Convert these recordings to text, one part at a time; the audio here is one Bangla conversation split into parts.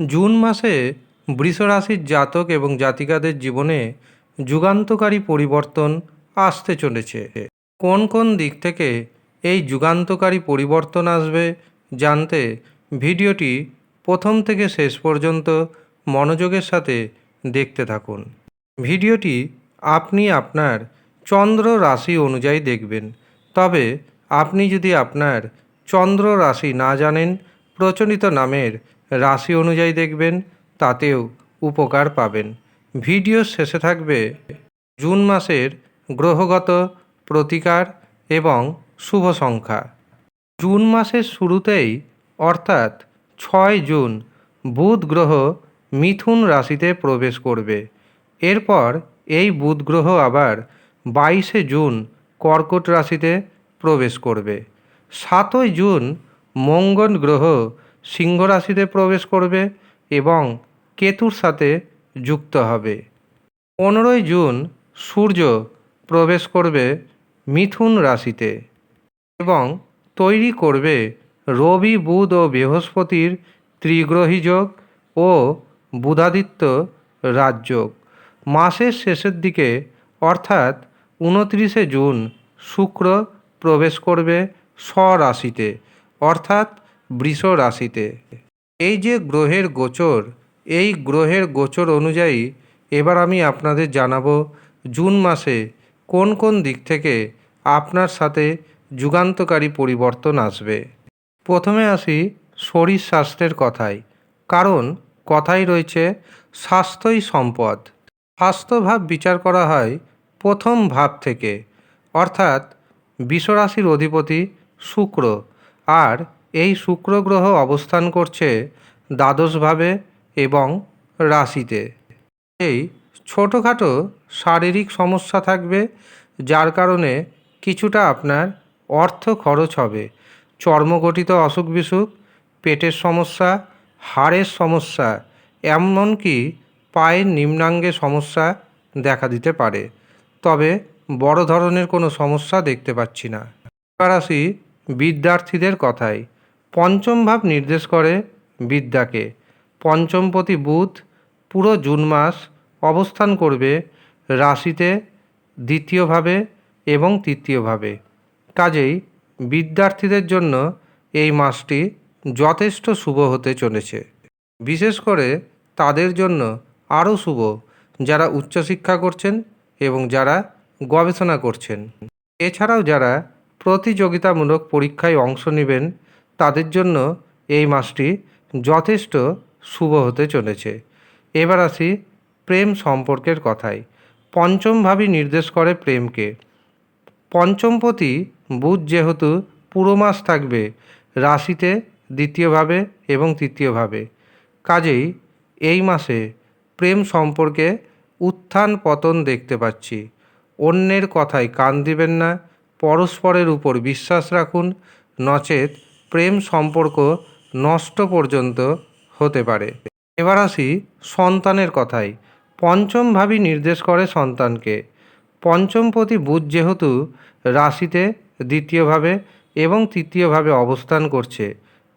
জুন মাসে বৃষরাশির জাতক এবং জাতিকাদের জীবনে যুগান্তকারী পরিবর্তন আসতে চলেছে। কোন কোন দিক থেকে এই যুগান্তকারী পরিবর্তন আসবে জানতে ভিডিওটি প্রথম থেকে শেষ পর্যন্ত মনোযোগের সাথে দেখতে থাকুন। ভিডিওটি আপনি আপনার চন্দ্র রাশি অনুযায়ী দেখবেন। তবে আপনি যদি আপনার চন্দ্র রাশি না জানেন, প্রচলিত নামের রাশি অনুযায়ী দেখবেন, তাতেও উপকার পাবেন। ভিডিও শেষে থাকবে জুন মাসের গ্রহগত প্রতিকার এবং শুভ সংখ্যা। জুন মাসের শুরুতেই, অর্থাৎ ছয় জুন, বুধ গ্রহ মিথুন রাশিতে প্রবেশ করবে। এরপর এই বুধ গ্রহ আবার বাইশে জুন, কর্কট রাশিতে প্রবেশ করবে। সাতই জুন, মঙ্গল গ্রহ সিংহ রাশিতে প্রবেশ করবে এবং কেতুর সাথে যুক্ত হবে। পনেরোই জুন সূর্য প্রবেশ করবে মিথুন রাশিতে এবং তৈরি করবে রবি, বুধ ও বৃহস্পতির ত্রিগ্রহী যোগ ও বুধাদিত্য রাজযোগ মাসের শেষের দিকে অর্থাৎ উনত্রিশে জুন শুক্র প্রবেশ করবে স্বরাশিতে অর্থাৎ বৃষ রাশিতে। এই যে গ্রহের গোচর, এই গ্রহের গোচর অনুযায়ী এবার আমি আপনাদের জানাব জুন মাসে কোন কোন দিক থেকে আপনার সাথে যুগান্তকারী পরিবর্তন আসবে। প্রথমে আসি শরীর স্বাস্থ্যের কথায়, কারণ কথাই রয়েছে স্বাস্থ্যই সম্পদ। স্বাস্থ্যভাব বিচার করা হয় প্রথম ভাব থেকে, অর্থাৎ বিশ্বরাশির অধিপতি শুক্র, আর এই শুক্র গ্রহ অবস্থান করছে দ্বাদশভাবে এবং রাশিতে। এই ছোটোখাটো শারীরিক সমস্যা থাকবে, যার কারণে কিছুটা আপনার অর্থ খরচ হবে। চর্মঘটিত অসুখ বিসুখ, পেটের সমস্যা, হাড়ের সমস্যা, এমনকি পায়ের নিম্নাঙ্গে সমস্যা দেখা দিতে পারে। তবে বড় ধরনের কোনো সমস্যা দেখতে পাচ্ছি না। আসি বিদ্যার্থীদের কথায় পঞ্চম ভাব নির্দেশ করে বিদ্যাকে। পঞ্চমপতি বুধ পুরো জুন মাস অবস্থান করবে রাশিতে দ্বিতীয়ভাবে এবং তৃতীয়ভাবে কাজেই বিদ্যার্থীদের জন্য এই মাসটি যথেষ্ট শুভ হতে চলেছে। বিশেষ করে তাদের জন্য আরও শুভ যারা উচ্চশিক্ষা করছেন এবং যারা গবেষণা করছেন। এছাড়াও যারা প্রতিযোগিতামূলক পরীক্ষায় অংশ নেবেন তাদের জন্য এই মাসটি যথেষ্ট শুভ হতে চলেছে। এবার আসি প্রেম সম্পর্কের কথায়। পঞ্চম ভাবই নির্দেশ করে প্রেমকে। পঞ্চমপতি বুধ যেহেতু পুরো মাস থাকবে, রাশিতে দ্বিতীয়ভাবে এবং তৃতীয়ভাবে কাজেই এই মাসে প্রেম সম্পর্কে উত্থান পতন দেখতে পাচ্ছি। অন্যের কথায় কান দিবেন না, পরস্পরের উপর বিশ্বাস রাখুন, নচেত প্রেম সম্পর্ক নষ্ট পর্যন্ত হতে পারে। এবার আসি সন্তানের কথায়। পঞ্চম ভাবই নির্দেশ করে সন্তানকে। পঞ্চমপতি বুধ যেহেতু রাশিতে দ্বিতীয়ভাবে এবং তৃতীয়ভাবে অবস্থান করছে,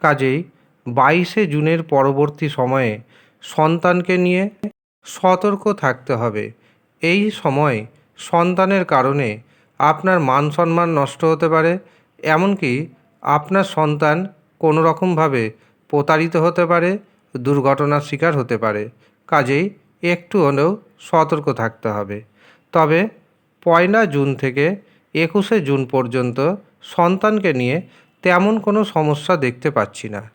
কাজেই বাইশে জুনের পরবর্তী সময়ে সন্তানকে নিয়ে সতর্ক থাকতে হবে। এই সময় সন্তানের কারণে আপনার মান সম্মান নষ্ট হতে পারে, এমনকি আপনার সন্তান কোনো রকমভাবে প্রতারিত হতে পারে, দুর্ঘটনার শিকার হতে পারে। কাজেই একটু হলেও সতর্ক থাকতে হবে। তবে পয়লা জুন থেকে একুশে জুন পর্যন্ত সন্তানকে নিয়ে তেমন কোনো সমস্যা দেখতে পাচ্ছি না।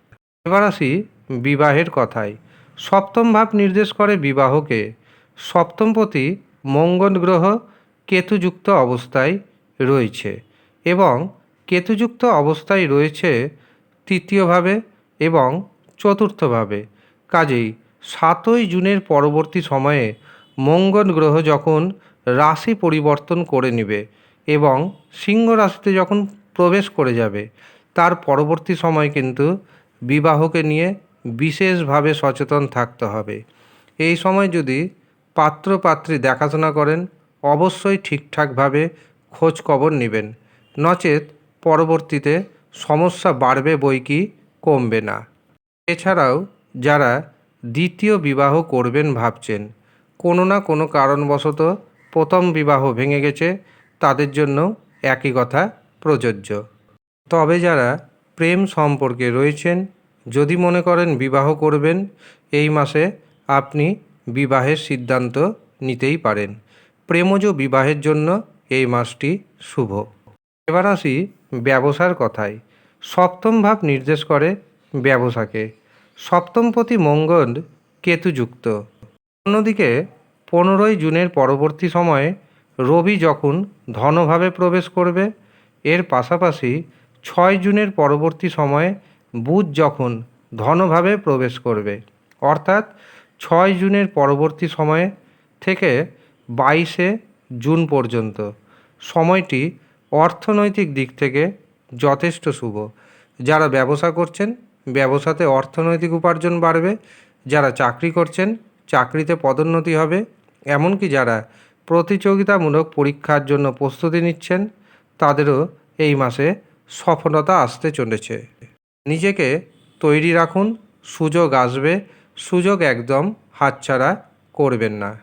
এবার আসি বিবাহের কথায়। সপ্তম ভাব নির্দেশ করে বিবাহকে। সপ্তমপতি মঙ্গল গ্রহ কেতুযুক্ত অবস্থায় রয়েছে এবং কেতুযুক্ত অবস্থায় রয়েছে তৃতীয়ভাবে এবং চতুর্থভাবে। কাজেই সাতই জুনের পরবর্তী সময়ে মঙ্গল গ্রহ যখন রাশি পরিবর্তন করে নেবে এবং সিংহ রাশিতে যখন প্রবেশ করে যাবে, তার পরবর্তী সময় কিন্তু বিবাহকে নিয়ে বিশেষভাবে সচেতন থাকতে হবে। এই সময় যদি পাত্র পাত্রী দেখাশোনা করেন, অবশ্যই ঠিকঠাকভাবে খোঁজ খবর নেবেন। নচেত পরবর্তীতে সমস্যা বাড়বে বই কি কমবে না। এছাড়াও যারা দ্বিতীয় বিবাহ করবেন ভাবছেন, কোনো না কোনো কারণবশত প্রথম বিবাহ ভেঙে গেছে, তাদের জন্য একই কথা প্রযোজ্য। তবে যারা প্রেম সম্পর্কে রয়েছেন, যদি মনে করেন বিবাহ করবেন, এই মাসে আপনি বিবাহের সিদ্ধান্ত নিতেই পারেন। প্রেমজ বিবাহের জন্য এই মাসটি শুভ। এবার আসি ব্যবসার কথায় সপ্তম ভাব নির্দেশ করে ব্যবসাকে। সপ্তমপতি মঙ্গল কেতুযুক্ত। অন্যদিকে পনেরোই জুনের পরবর্তী সময়ে রবি যখন ধনভাবে প্রবেশ করবে, এর পাশাপাশি ছয় জুনের পরবর্তী সময়ে বুধ যখন ধনভাবে প্রবেশ করবে, অর্থাৎ ছয় জুনের পরবর্তী সময়ে থেকে বাইশে জুন পর্যন্ত। সময়টি অর্থনৈতিক দিক থেকে যথেষ্ট শুভ। যারা ব্যবসা করছেন, ব্যবসাতে অর্থনৈতিক উপার্জন বাড়বে। যারা চাকরি করছেন, চাকরিতে পদোন্নতি হবে। এমনকি যারা প্রতিযোগিতামূলক পরীক্ষার জন্য প্রস্তুতি নিচ্ছেন, তাদেরও এই মাসে সফলতা আসতে চলেছে। নিজেকে তৈরি রাখুন, সুযোগ আসবে, সুযোগ একদম হাতছাড়া করবেন না।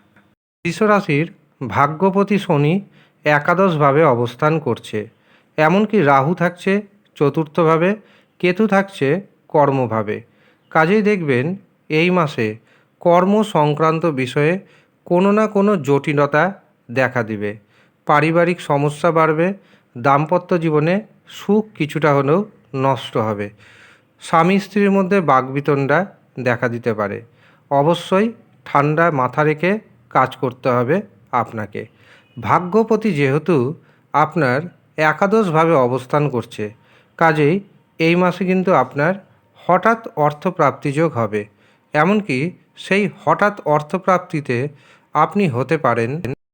বৃষরাশির ভাগ্যপতি শনি একাদশভাবে অবস্থান করছে। এমনকি রাহু থাকছে চতুর্থভাবে, কেতু থাকছে কর্মভাবে। কাজেই দেখবেন এই মাসে কর্ম সংক্রান্ত বিষয়ে কোনো না কোনো জটিলতা দেখা দিবে। পারিবারিক সমস্যা বাড়বে, দাম্পত্য জীবনে সুখ কিছুটা হলেও নষ্ট হবে। স্বামী স্ত্রীর মধ্যে বাগবিতণ্ডা দেখা দিতে পারে। অবশ্যই ঠান্ডা মাথা রেখে কাজ করতে হবে আপনাকে। ভাগ্যপতি যেহেতু আপনার একাদশভাবে অবস্থান করছে, কাজেই এই মাসে কিন্তু আপনার হঠাৎ অর্থপ্রাপ্তিযোগ হবে। এমনকি সেই হঠাৎ অর্থপ্রাপ্তিতে আপনি হতে পারেন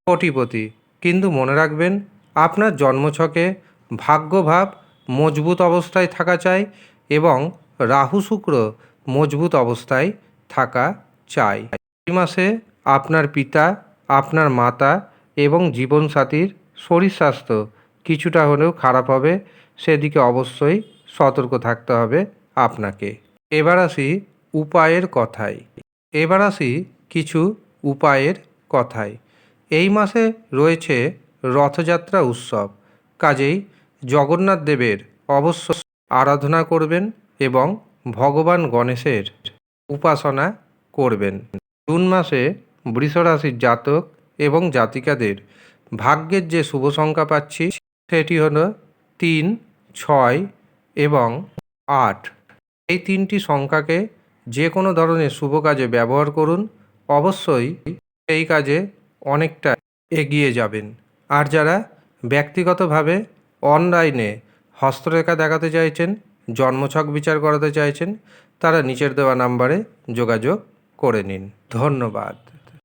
কোটিপতি। কিন্তু মনে রাখবেন, আপনার জন্মছকে ভাগ্যভাব মজবুত অবস্থায় থাকা চাই এবং রাহু শুক্র মজবুত অবস্থায় থাকা চাই। এই মাসে আপনার পিতা, আপনার মাতা এবং জীবনসাথীর শরীর স্বাস্থ্য কিছুটা হলেও খারাপ হবে, সেদিকে অবশ্যই সতর্ক থাকতে হবে আপনাকে। এবার আসি উপায়ের কথায়। এবার আসি কিছু উপায়ের কথায়। এই মাসে রয়েছে রথযাত্রা উৎসব, কাজেই জগন্নাথ দেবের অবশ্য আরাধনা করবেন এবং ভগবান গণেশের উপাসনা করবেন। জুন মাসে বৃষরাশির জাতক এবং জাতিকাদের। ভাগ্যের যে শুভ সংখ্যা পাচ্ছি, সেটি হল তিন, ছয় এবং আট। এই তিনটি সংখ্যাকে যে কোনো ধরনের শুভ কাজে ব্যবহার করুন। অবশ্যই এই কাজে অনেকটা এগিয়ে যাবেন। আর যারা ব্যক্তিগতভাবে অনলাইনে হস্তরেখা দেখাতে চাইছেন, জন্মছক বিচার করাতে চাইছেন, তারা নিচের দেওয়া নাম্বারে যোগাযোগ করে নিন। ধন্যবাদ।